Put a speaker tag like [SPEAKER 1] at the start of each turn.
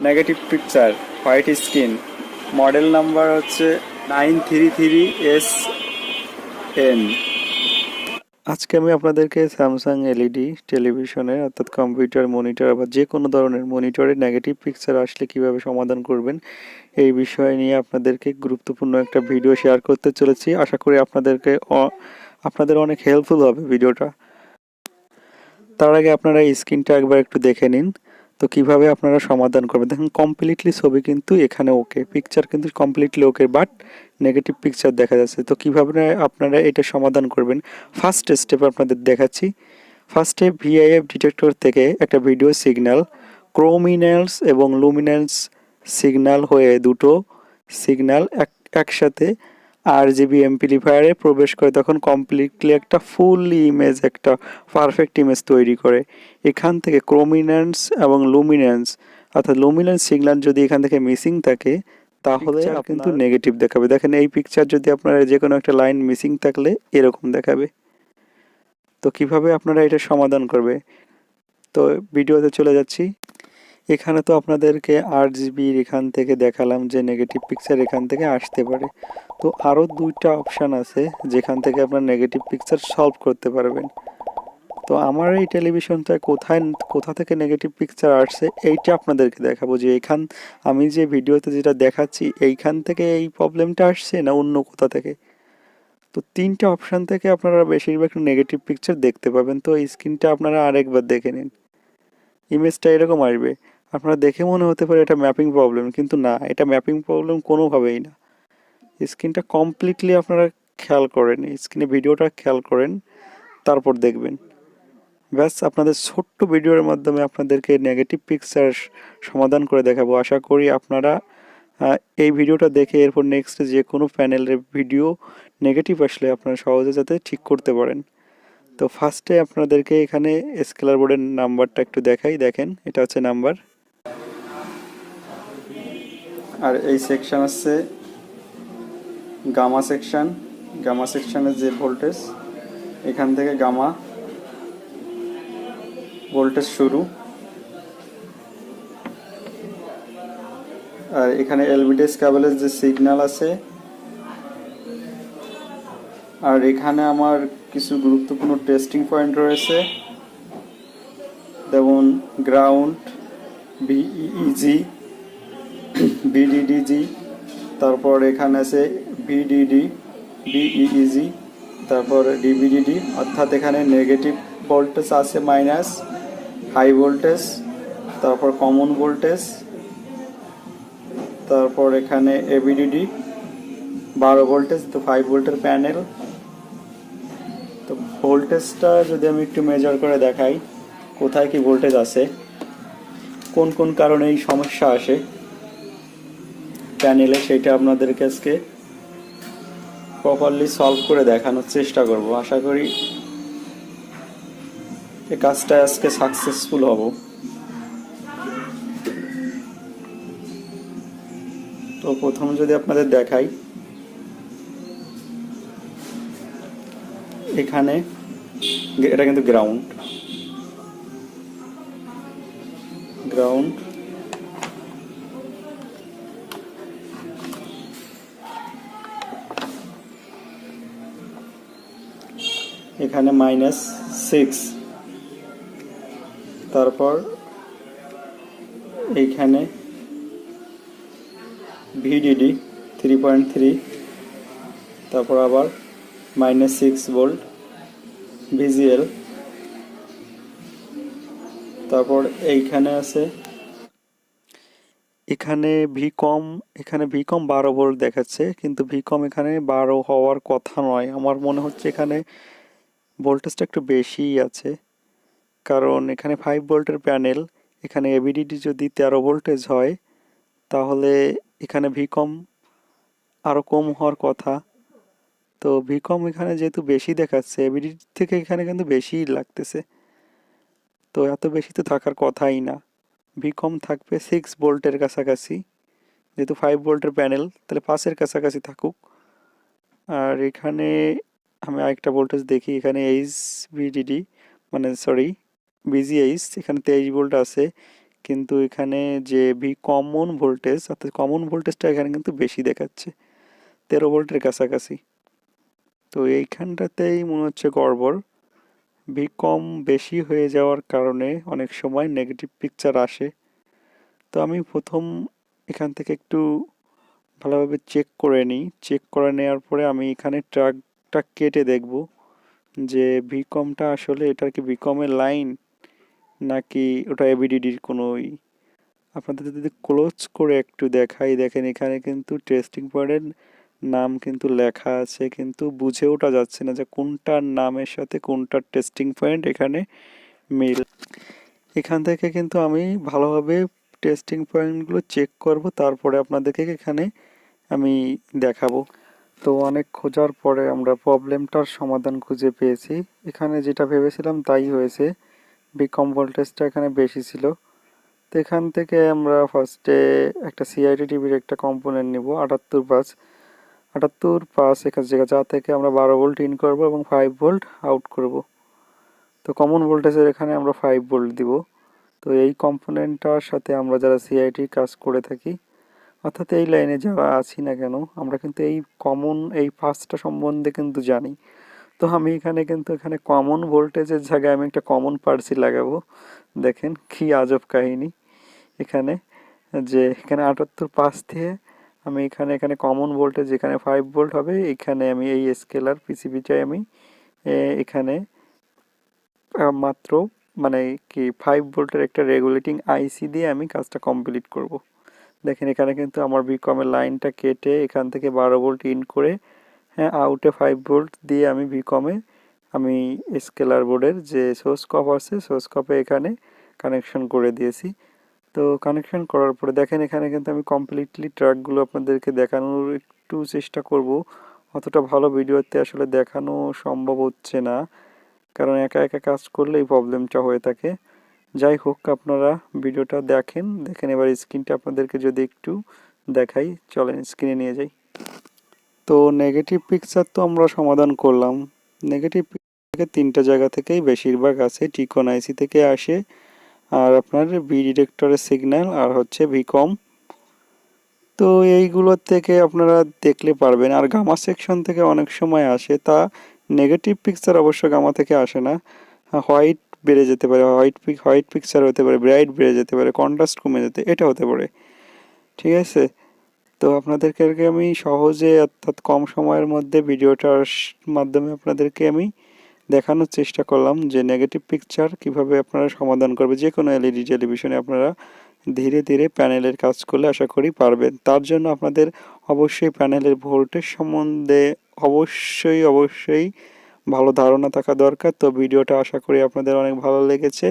[SPEAKER 1] Negative picture white screen model number হচ্ছে nine three three S N আজকে আমি আপনাদেরকে স্যামসাং এলইডি টেলিভিশনে অর্থাৎ কম্পিউটার মনিটর বা যে কোনো ধরনের মনিটরে নেগেটিভ পিকচার আসলে কীভাবে সমাধান করবেন, এই বিষয় নিয়ে আপনাদেরকে গুরুত্বপূর্ণ একটা ভিডিও শেয়ার করতে চলেছি। আশা করি আপনাদেরকে আপনাদের অনেক হেল্পফুল হবে ভিডিওটা তার আগে আপনারা স্ক্রিনটা একবার একটু দেখে নিন। তো কীভাবে আপনারা সমাধান করবেন? দেখুন কমপ্লিটলি ছবি কিন্তু এখানে ওকে পিকচার কিন্তু completely okay but negative picture দেখা যাচ্ছে। তো কীভাবে আপনারা এটা সমাধান করবেন? ফার্স্ট স্টেপ আপনাদের দেখাচ্ছি। ফার্স্টে ভিআইএফ ডিটেক্টর থেকে একটা ভিডিও সিগন্যাল ক্রোমিনেলস এবং লুমিনেন্স সিগন্যাল হয়ে দুটো সিগন্যাল এক, একসাথে আর জিবি এমপ্লিফায়ারে প্রবেশ করে তখন কমপ্লিটলি একটা ফুল ইমেজ একটা পারফেক্ট ইমেজ তৈরি করে। এখান থেকে ক্রোমিনেন্স এবং লুমিনেন্স অর্থাৎ লুমিনেন্স সিগন্যাল যদি এখান থেকে মিসিং থাকে তাহলে কিন্তু নেগেটিভ দেখাবে। দেখেন এই পিকচার যদি আপনার যে কোনো একটা লাইন মিসিং থাকলে এরকম দেখাবে। তো কীভাবে আপনারা এটা সমাধান করবে? তো ভিডিওতে চলে যাচ্ছি। এখানে তো আপনাদেরকে আট জিবির এখান থেকে দেখালাম যে নেগেটিভ পিকচার এখান থেকে আসতে পারে। তো আরও দুইটা অপশান আছে যেখান থেকে আপনার নেগেটিভ পিকচার সলভ করতে পারবেন। তো আমার এই টেলিভিশনটা কোথায়, কোথা থেকে নেগেটিভ পিকচার আসছে এইটা আপনাদেরকে দেখাবো যে এখান, আমি যে ভিডিওতে যেটা দেখাচ্ছি এইখান থেকে এই প্রবলেমটা আসছে না অন্য কোথা থেকে? তো তিনটা অপশান থেকে আপনারা বেশিরভাগ নেগেটিভ পিকচার দেখতে পাবেন। তো এই স্ক্রিনটা আপনারা আরেকবার দেখে নিন। ইমেজটা এরকম আসবে। আপনারা দেখে মনে হতে পারে এটা ম্যাপিং প্রবলেম কিন্তু না, এটা ম্যাপিং প্রবলেম কোনোভাবেই না। স্ক্রিনটা কমপ্লিটলি আপনারা খেয়াল করেন স্ক্রিনে ভিডিওটা খেয়াল করেন, তারপর দেখবেন। ব্যাস, আপনাদের ছোট্ট ভিডিওর মাধ্যমে আপনাদেরকে নেগেটিভ পিকচার সমাধান করে দেখাবো। আশা করি আপনারা এই ভিডিওটা দেখে এরপর নেক্সট যে কোনো প্যানেলের ভিডিও নেগেটিভ আসলে আপনারা সহজে যাতে ঠিক করতে পারেন। তো ফার্স্টে আপনাদেরকে এখানে স্কেলার বোর্ডের নাম্বারটা একটু দেখাই, দেখেন, এটা হচ্ছে নাম্বার আর এই সেকশন হচ্ছে গামা সেকশান গামা সেকশানের যে ভোল্টেজ এখান থেকে গামা ভোল্টেজ শুরু। আর এখানে এলবিডিএস কেবলের যে সিগন্যাল আছে আর এখানে আমার কিছু গুরুত্বপূর্ণ টেস্টিং পয়েন্ট রয়েছে। যেমন গ্রাউন্ড বিইজি বিডিডিজি তারপর এখানে আছে ভিডিডি বিইজি তারপর ডিবিডিডি অর্থাৎ এখানে নেগেটিভ ভোল্টেজ আছে মাইনাস হাই ভোল্টেজ তারপর কমন ভোল্টেজ তারপর এখানে এবিডিডি বারো ভোল্টেজ তো ফাইভ ভোল্টের প্যানেল ভোল্টেজটা যদি আমি একটু মেজার করে দেখাই, কোথায় কি ভোল্টেজ আছে, কোন কোন কারণে এই সমস্যা আসে প্যানেলে সেটা আপনাদেরকে আজকে প্রপারলি সলভ করে দেখানোর চেষ্টা করব। আশা করি এই কাজটা আজকে সাকসেসফুল হব। তো প্রথম যদি আপনাদের দেখাই এখানে এটা কিন্তু গ্রাউন্ড গ্রাউন্ড এখানে মাইনাস সিক্স তারপর এইখানে ভিডিডি থ্রি পয়েন্ট থ্রি তারপর আবার মাইনাস সিক্স ভোল্ট ভিজিএল তারপর এইখানে আছে। এখানে ভি কম এখানে ভি কম বারো ভোল্ট দেখাচ্ছে, কিন্তু ভি কম এখানে বারো হওয়ার কথা নয়। আমার মনে হচ্ছে এখানে ভোল্টেজটা একটু বেশিই আছে, কারণ এখানে ফাইভ ভোল্টের প্যানেল, এখানে এবিডিডি যদি তেরো ভোল্টেজ হয়, তাহলে এখানে ভি কম আরও কম হওয়ার কথা। তো ভি কম এখানে যেহেতু বেশি দেখাচ্ছে এবিডি থেকে এখানে কিন্তু বেশিই লাগতেছে। তো এত বেশি তো থাকার কথাই না। ভি কম থাকবে সিক্স ভোল্টের কাছাকাছি। যেহেতু ফাইভ ভোল্টের প্যানেল তাহলে পাঁচের কাছাকাছি থাকুক। আর এখানে আমি আরেকটা ভোল্টেজ দেখি, এখানে এইচ ভিডিডি মানে সরি বিজি বিজিএইচ এখানে তেইশ ভোল্ট আছে। কিন্তু এখানে যে ভি কমন ভোল্টেজ অর্থাৎ কমন ভোল্টেজটা এখানে কিন্তু বেশি দেখাচ্ছে, তেরো ভোল্টের কাছাকাছি। তো এইখানটাতেই মনে হচ্ছে গড়বড়। ভি কম বেশি হয়ে যাওয়ার কারণে অনেক সময় নেগেটিভ পিকচার আসে। তো আমি প্রথম এখান থেকে একটু ভালোভাবে চেক করে নিই। চেক করে নেওয়ার পরে আমি এখানে ট্রাকটা কেটে দেখব যে ভি কমটা আসলে এটা কি ভি কমের লাইন নাকি ওটা এবিডিডির কোনো। আপনাদের যদি ক্লোজ করে একটু দেখাই, দেখেন এখানে কিন্তু টেস্টিং পয়েন্টের নাম কিন্তু লেখা আছে, কিন্তু বুঝে ওঠা যাচ্ছে না যে কোনটার নামের সাথে কোনটার টেস্টিং পয়েন্ট এখানে মিল। এখান থেকে কিন্তু আমি ভালোভাবে টেস্টিং পয়েন্টগুলো চেক করব, তারপরে আপনাদেরকে এখানে আমি দেখাবো। তো অনেক খোঁজার পরে আমরা প্রবলেমটার সমাধান খুঁজে পেয়েছি। এখানে যেটা ভেবেছিলাম তাই হয়েছে বিকম ভোল্টেজটা এখানে বেশি ছিল। তো এখান থেকে আমরা ফার্স্টে একটা সিআইটি টিভির একটা কম্পোনেন্ট নিব, আটাত্তর পাঁচ আটাত্তর, পাঁচ এখানে জায়গা যা থেকে আমরা বারো ভোল্ট ইন করব এবং ফাইভ ভোল্ট আউট করব। তো কমন ভোল্টেজের এখানে আমরা ফাইভ ভোল্ট দিব। তো এই কম্পোনেন্টটার সাথে আমরা যারা সিআইটির কাজ করে থাকি, অর্থাৎ এই লাইনে যারা আছি না কেন, আমরা কিন্তু এই কমন এই পাঁচটা সম্বন্ধে কিন্তু জানি। তো আমি এখানে কিন্তু এখানে কমন ভোল্টেজের জায়গায় আমি একটা কমন পার্সি লাগাবো। দেখেন কি আজব কাহিনী। এখানে যে এখানে আটাত্তর, পাঁচ দিয়ে আমি এখানে এখানে কমন ভোল্টেজ এখানে ফাইভ ভোল্ট হবে, এখানে আমি এই স্কেলার পিসিবিটাই আমি এখানে মাত্র মানে কি ফাইভ ভোল্টের একটা রেগুলেটিং আইসি দিয়ে আমি কাজটা কমপ্লিট করব। দেখেন এখানে কিন্তু আমার বিকমের লাইনটা কেটে এখান থেকে বারো ভোল্ট ইন করে হ্যাঁ আউটে ফাইভ ভোল্ট দিয়ে আমি বিকমে আমি স্কেলার বোর্ডের যে সোর্স কপ আছে সোর্স কপে এখানে কানেকশন করে দিয়েছি তো কানেকশন করার পরে দেখেন এখানে কিন্তু আমি কমপ্লিটলি ট্র্যাকগুলো আপনাদেরকে দেখানোর একটু চেষ্টা করব। অতটা ভালো ভিডিওতে আসলে দেখানো সম্ভব হচ্ছে না। কারণ একা একা কাজ করলে এই প্রবলেমটা হয়ে থাকে। যাই হোক, আপনারা ভিডিওটা দেখেন। দেখেন এবার স্ক্রিনটা আপনাদেরকে যদি একটু দেখাই, চলেন স্ক্রিনে নিয়ে যাই। তো নেগেটিভ পিকচার তো আমরা সমাধান করলাম। নেগেটিভ থেকে তিনটা জায়গা থেকেই বেশিরভাগ আছে টিকন আইসি থেকে আসে। আর আপনার বি ডিরেক্টরের সিগন্যাল আর হচ্ছে ভিকম তো এইগুলোর থেকে আপনারা দেখলে পারবেন। আর গামা সেকশন থেকে অনেক সময় আসে, তা নেগেটিভ পিকচার অবশ্য গামা থেকে আসে না। হোয়াইট বেড়ে যেতে পারে হোয়াইট পিক হোয়াইট পিকচার হতে পারে ব্রাইট বেড়ে যেতে পারে কন্ট্রাস্ট কমে যেতে, এটা হতে পারে। ঠিক আছে? তো আপনাদেরকে আমি সহজে অর্থাৎ কম সময়ের মধ্যে ভিডিওটার মাধ্যমে আপনাদেরকে আমি দেখানোর চেষ্টা করলাম যে নেগেটিভ পিকচার কীভাবে আপনারা সমাধান করবে যে কোনো এলইডি টেলিভিশনে আপনারা ধীরে ধীরে প্যানেলের কাজ করলে আশা করি পারবেন। তার জন্য আপনাদের অবশ্যই প্যানেলের ভোল্টেজ সম্বন্ধে অবশ্যই অবশ্যই ভালো ধারণা থাকা দরকার। তো ভিডিওটা আশা করি আপনাদের অনেক ভালো লেগেছে।